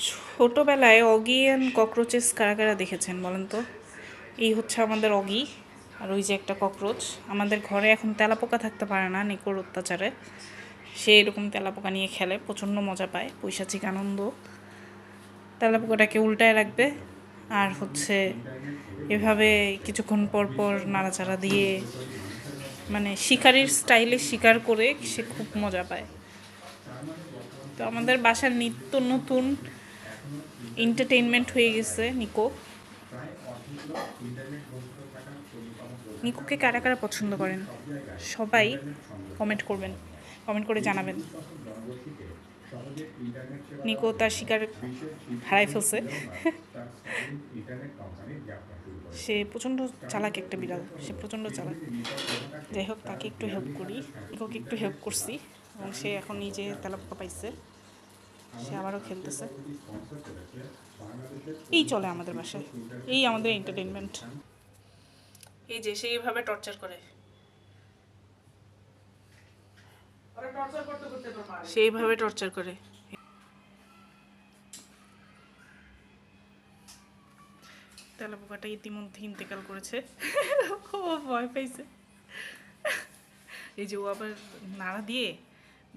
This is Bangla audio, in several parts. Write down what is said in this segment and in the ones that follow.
ছোটোবেলায় অগি অ্যান্ড ককরোচেস কারা কারা দেখেছেন বলেন তো? এই হচ্ছে আমাদের অগি আর ওই যে একটা ককরোচ আমাদের ঘরে এখন তেলাপোকা থাকতে পারে না নিকোর অত্যাচারে। সে এরকম তেলাপোকা নিয়ে খেলে, প্রচণ্ড মজা পায় পৈশাচিক আনন্দ। তেলাপোকাটাকে উল্টায় রাখবে আর হচ্ছে এভাবে কিছুক্ষণ পর পর নাড়াচাড়া দিয়ে মানে শিকারির স্টাইলে শিকার করে সে খুব মজা পায়। তো আমাদের বাসার নিত্য নতুন এন্টারটেইনমেন্ট হয়ে গেছে নিকো। নিকোকে কারা কারা পছন্দ করেন? সবাই কমেন্ট করবেন কমেন্ট করে জানাবেন। নিকো তার শিকার হারাই ফেলছে। সে প্রচণ্ড চালাক একটা বিড়াল, সে প্রচণ্ড চালাক। যাই হোক, তাকে একটু হেল্প করি। নিকোকে একটু হেল্প করছি, এবং সে এখন নিজে তেলাপোকা পাইছে। সে আবারও খেলতেছে। এই চলে আমাদের বাসায়। এই আমাদের এন্টারটেনমেন্ট এই যে সে এইভাবে টর্চার করে। সেইভাবে টর্চার করে। তেলাপোকাটা ইতিমধ্যে ইন্তেকাল করেছে। ও ভয় পাইছে। এই যে ও আবার নাড়া দিয়ে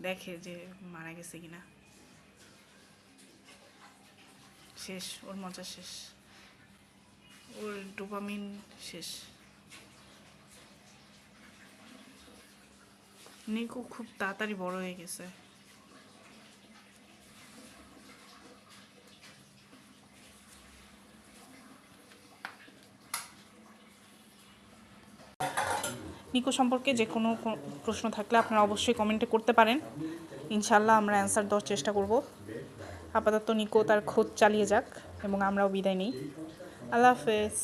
দেখে যে মারা গেছে কিনা। শেষ, ওর মজা শেষ। ওর ডোপামিন শেষ। নিকো খুব তাড়াতাড়ি বড় হয়ে গেছে। নিকো সম্পর্কে যে কোনো প্রশ্ন থাকলে আপনারা অবশ্যই কমেন্টে করতে পারেন। ইনশাল্লাহ আমরা অ্যান্সার দেওয়ার চেষ্টা করব। আপাতত নিকো তার খোঁজ চালিয়ে যাক এবং আমরাও বিদায় নিই। আল্লাহ হাফেজ।